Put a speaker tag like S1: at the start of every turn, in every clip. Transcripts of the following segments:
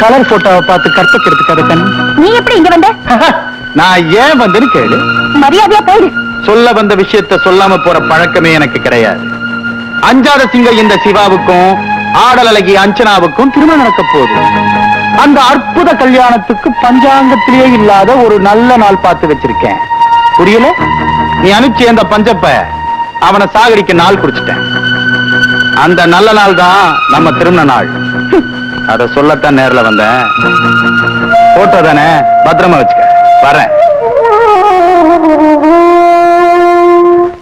S1: Colour போட்டோவை பார்த்து கற்பக்கிறதுக்காக தானே
S2: நீ எப்படி இங்க வந்த?
S1: நான் ஏன் வந்தேன்னு கேளு.
S2: மரியாதையா போயிடு
S1: சொல்ல வந்த விஷயத்த சொல்லாம போற பழக்கமே எனக்கு கிடையாது. அஞ்சாத சிங்க இந்த சிவாவுக்கும் ஆடல் அழகி அஞ்சனாவுக்கும் திருமணம் நடக்க போகுது. அந்த அற்புத கல்யாணத்துக்கு பஞ்சாங்கத்திலேயே இல்லாத ஒரு நல்ல நாள் பார்த்து வச்சிருக்கேன். புரியல? நீ அனுப்பிச்சு அந்த பஞ்சப்ப அவனை சாகடிக்க நாள் குடிச்சிட்டேன். அந்த நல்ல நாள் தான் நம்ம திருமண நாள். அத சொல்லத்தான் நேர்ல வந்தேன். போட்டோ தானே? பத்திரமா வச்சுக்க. வரேன்.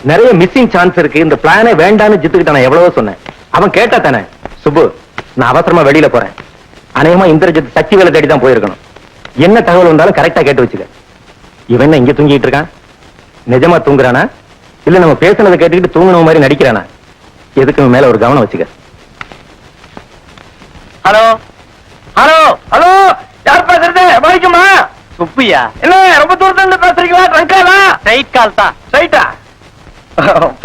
S3: நிறைய மிஸ்ஸிங் சான்ஸ் இருக்கு. இந்த பிளானே வேண்டான்னு ஜித்துக்கிட்ட நான் எவ்வளவோ சொன்னேன். அவன் கேட்டா தானே சுப்பு நான் அவசரமா வெளியில போறேன். அநேகமா இந்திரஜித் சக்தி வேலை தேடி தான் போயிருக்கணும். என்ன தகவல் வந்தாலும் கரெக்டா கேட்டு வச்சுக்க. இவன் என்ன இங்க தூங்கிட்டு இருக்கான்? நிஜமா தூங்குறானா? இல்ல நம்ம பேசுனதை கேட்டுக்கிட்டு தூங்குன மாதிரி நடிக்கிறானா? எதுக்கு மேல ஒரு கவனம் வச்சுக்க.
S4: ஹலோ? ஹலோ? ஹலோ? யார் பேசுறது? வணக்கம்மா
S3: சுப்பியா.
S4: என்ன ரொம்ப தூரத்துல இருந்து பேசுறீங்களா ட்ரங்காலா
S3: ஸ்ட்ரைட் கால் தான்.
S4: ஸ்ட்ரைட்டா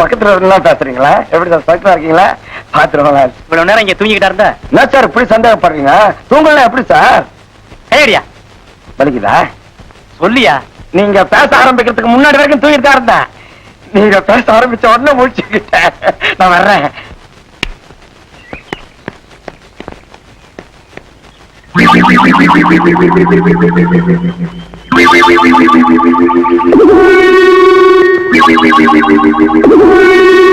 S4: பக்கத்துல இருந்தா பேசுறீங்களா? எப்படி சார் சைட்டா இருக்கீங்களா? பாத்துருவாங்க
S3: இவ்வளவு நேரம் இங்க தூங்கிக்கிட்டா இருந்த?
S4: என்ன சார் இப்படி சந்தேகப்படுறீங்க? தூங்கலாம் எப்படி சார்?
S3: ஏடியா
S4: வலிக்குதா?
S3: சொல்லியா?
S4: நீங்க பேச ஆரம்பிக்கிறதுக்கு முன்னாடி வரைக்கும் தூங்கிட்டு தான் இருந்தேன். நீங்க பேச ஆரம்பிச்ச உடனே முடிச்சுக்கிட்டேன் நான் வர்றேன். Thank you.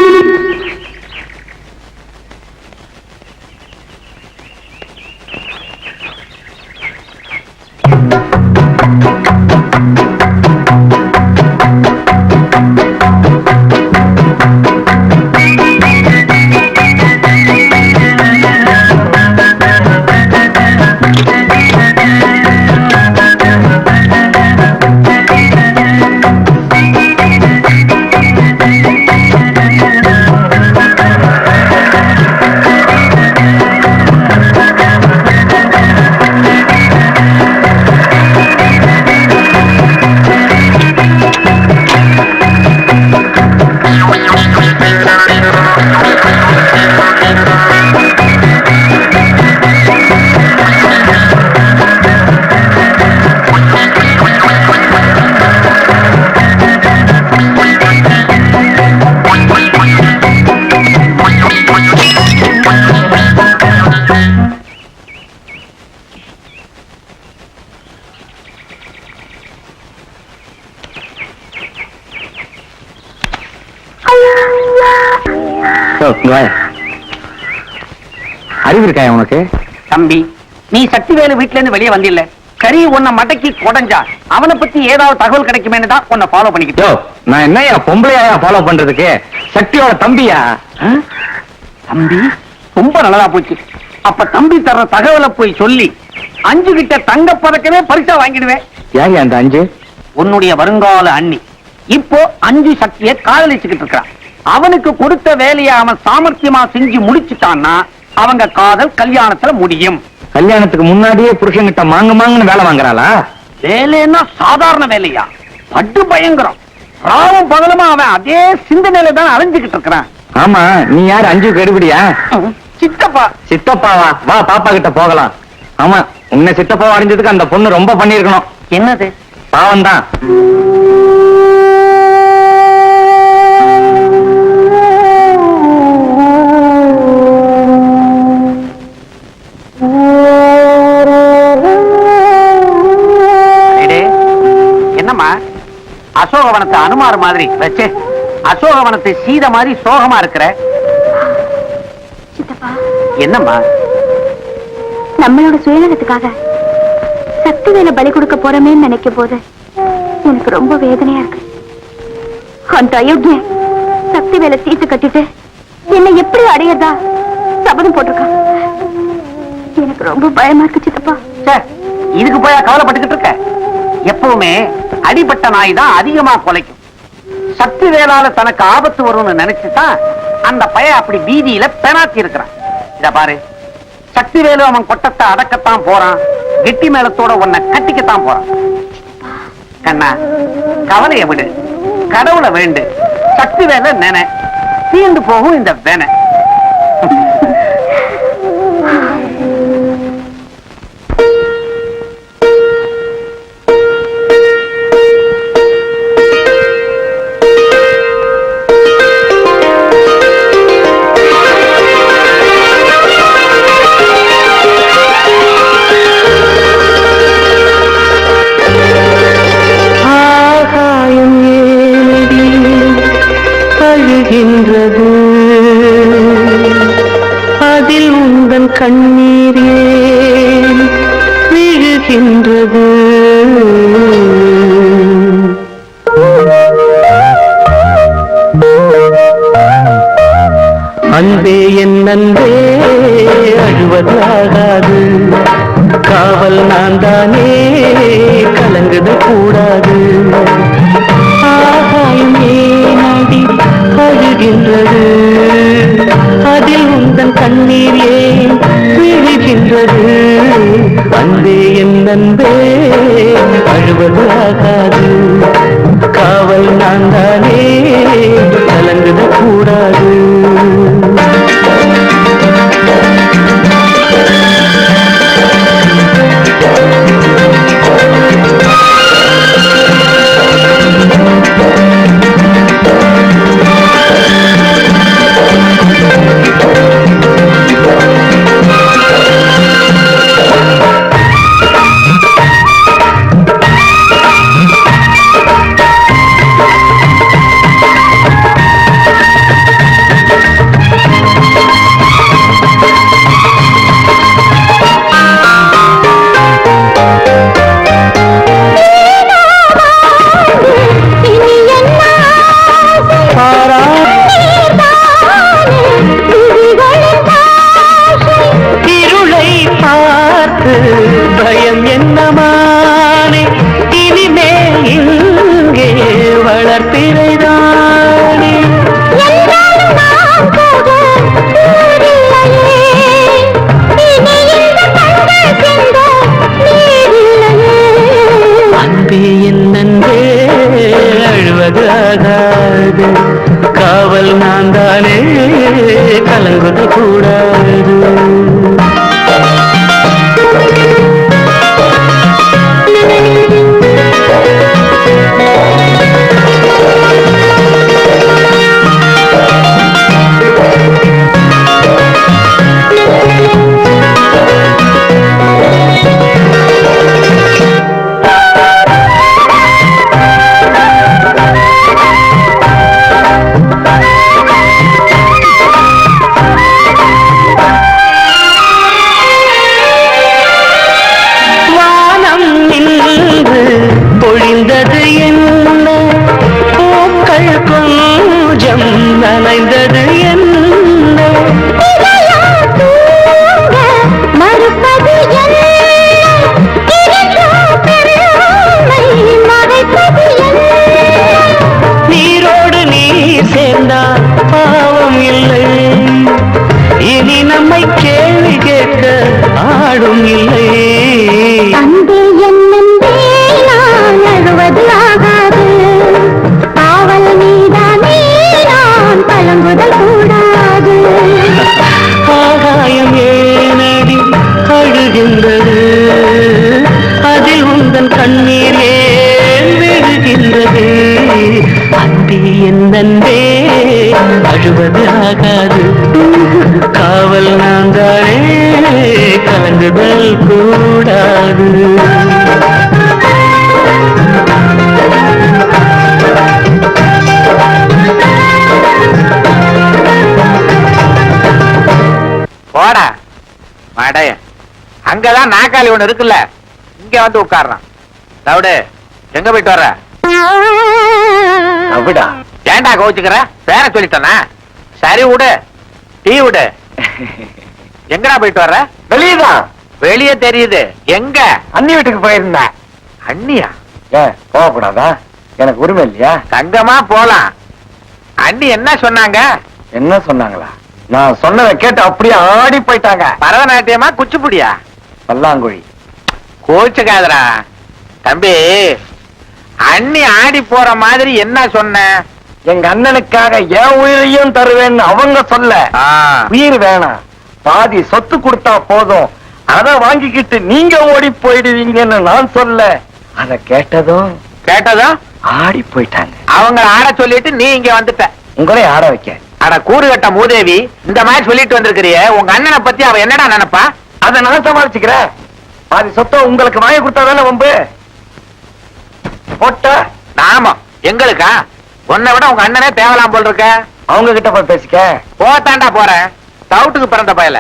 S3: அறிவு இருக்கா உனக்கு?
S5: தம்பி நீ சக்திவேலு வீட்ல இருந்து வெளியே வந்தில்ல. கறி உன்னை மடக்கி குடஞ்சா அவனை பத்தி ஏதாவது தகவல் கிடைக்குமேன்னு தான் உன்னை ஃபாலோ பண்ணிக்கிட்டு
S3: நான் என்ன என் பொம்பளையா ஃபாலோ பண்றதுக்கு? சக்தியோட தம்பியா?
S5: தம்பி ரொம்ப நல்லதா போச்சு. அப்ப தம்பி தர்ற தகவலை போய் சொல்லி அஞ்சு கிட்ட தங்க பதக்கமே பரிசா வாங்கிடுவேன்.
S3: யார் அந்த அஞ்சு?
S5: உன்னுடைய வருங்கால அண்ணி. இப்போ அஞ்சு சக்தியை காதலிச்சுக்கிட்டு இருக்கான் அவனுக்கு கொடுத்த வேலையை அவன் சாமர்த்தியமா செஞ்சு முடிச்சுட்டான்னா அவங்க காதல் கல்யாணத்துல முடியும்.
S3: கல்யாணத்துக்கு முன்னாடியே புருஷன்கிட்ட மாங்க மாங்கன்னு வேலை வாங்குறாளா?
S5: வேலைன்னா சாதாரண வேலையா? பட்டு பயங்கரம். ராவும் பகலுமா அவன் அதே சிந்தனையில தான் அலைஞ்சுக்கிட்டு இருக்கிறான்.
S3: ஆமா நீ யார் அஞ்சு கெடுபடியா?
S5: சித்தப்பா.
S3: சித்தப்பாவா? வா பாப்பா கிட்ட போகலாம். ஆமா உன்னை சித்தப்பா அறிஞ்சதுக்கு அந்த பொண்ணு ரொம்ப பண்ணிருக்கணும்
S5: என்னது?
S3: பாவம் தான்
S5: அசோகவனத்தை அனுமார் மாதிரி வச்சே. அசோகவனத்தை சீத மாதிரி சோகமா இருக்கிற. என்னம்மா?
S2: நம்மளோட சுயநலத்துக்காக சக்தி வேலை பலி கொடுக்க போறோமேன்னு நினைக்கும் போது எனக்கு ரொம்ப வேதனையா இருக்கு. அந்த அயோக்கிய சக்தி வேலை சீட்டு கட்டிட்டு என்னை எப்படி அடையறதா சபதம் போட்டிருக்கான். எனக்கு ரொம்ப பயமா இருக்கு சித்தப்பா.
S5: இதுக்கு போய் கவலைப்பட்டுக்கிட்டு இருக்க? எப்பவுமே அடிபட்ட நாய் தான் அதிகமா குலைக்கும். சக்தி வேளால தனக்கு ஆபத்து வரும்னு நினைச்சுதான் அந்த பையன் அப்படி வீதியில பெணாத்தி இருக்கிறான். இத பாரு. சக்தி வேலு அவன் கொட்டத்தை அடக்கத்தான் போறான். கெட்டி மேளத்தோட உன்னை கட்டிக்கத்தான் போறான். கண்ணா கவலைய விடு. கடவுளை வேண்டு. சக்தி வேலை நினை. தீண்டு போகும் இந்த வேனை.
S6: கண்ணீர் ஏன் விழுகின்றது. அன்பே என் அன்பே அழுவதாகாது. காவல் நான் தானே இல்லை
S7: அன்பே என்னென்றே நான் அழுவது ஆகாது. காவல் நீதானே நான் கலங்குதல் கூடாது.
S6: ஆகாயம் ஏனடி அழுகின்றது அதில் உந்தன் கண்ணீர் ஏன் விழுகின்றது? அன்பே என் அன்பே அழுவது ஆகாது. காவல் தானே கலங்குதல் கூடாது.
S4: போடா மடைய. அங்கதான் நாக்காளி ஒண்ணு இருக்குல்ல இங்க வந்து உட்கார்றான். தவிடு எங்க போயிட்டு வர்ற?
S8: அப்படிடா
S4: ஏன்டா கோச்சுக்கிற பேர சொல்லிட்டனா? சரி விடு டீ விடு. எங்கடா போயிட்டு வர்ற?
S8: வெளியதான்
S4: வெளியே தெரியுது. எங்க?
S8: அண்ணி வீட்டுக்கு போயிருந்தேன்.
S4: அண்ணியா?
S8: ஏன் போகக்கூடாதா? எனக்கு உரிமை இல்லையா?
S4: தங்கமா போலாம். அண்ணி என்ன சொன்னாங்க?
S8: என்ன சொன்னாங்களா? நான் சொன்னதை கேட்டு அப்படியே ஆடி போயிட்டாங்க.
S4: பரதநாட்டியமா குச்சிப்புடியா?
S8: பல்லாங்குழி.
S4: கோச்சுக்காதடா. தம்பி அண்ணி ஆடி போற மாதிரி என்ன சொன்ன?
S8: எங்க அண்ணனுக்காக என் உயிரையும் தருவேன்னு அவங்க சொல்ல. உயிர் வேணாம். பாதி சொத்து கொடுத்தா போதும். அத வாங்கிக்கிட்டு நீங்க ஓடி போயிடுவீங்கன்னு நான் சொல்ல. அத கேட்டதும்
S4: கேட்டதும்
S8: ஆடி போயிட்டாங்க.
S4: அவங்க ஆட சொல்லிட்டு நீ இங்க வந்துட்ட.
S8: உங்களே ஆட வைக்க.
S4: அட கூறுகட்ட மூதேவி இந்த மாதிரி சொல்லிட்டு வந்திருக்கிறியே உங்க அண்ணனை பத்தி அவ என்னடா நினைப்பா?
S8: அத நான் சமாளிச்சுக்கிறேன். பாதி சொத்தை உங்களுக்கு வாங்கி கொடுத்தா தானே வம்பு? போட்ட.
S4: நாம எங்களுக்கா? உன்னை விட உங்க அண்ணனே தேவலாம் போல் இருக்க.
S8: அவங்க கிட்ட போய் பேசிக்க.
S4: போத்தாண்டா போறேன். டவுட்டுக்கு பிறந்த பயல.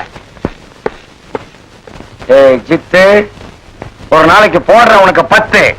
S8: ஜித்து ஒரு நாளைக்கு போடுற உனக்கு பத்து.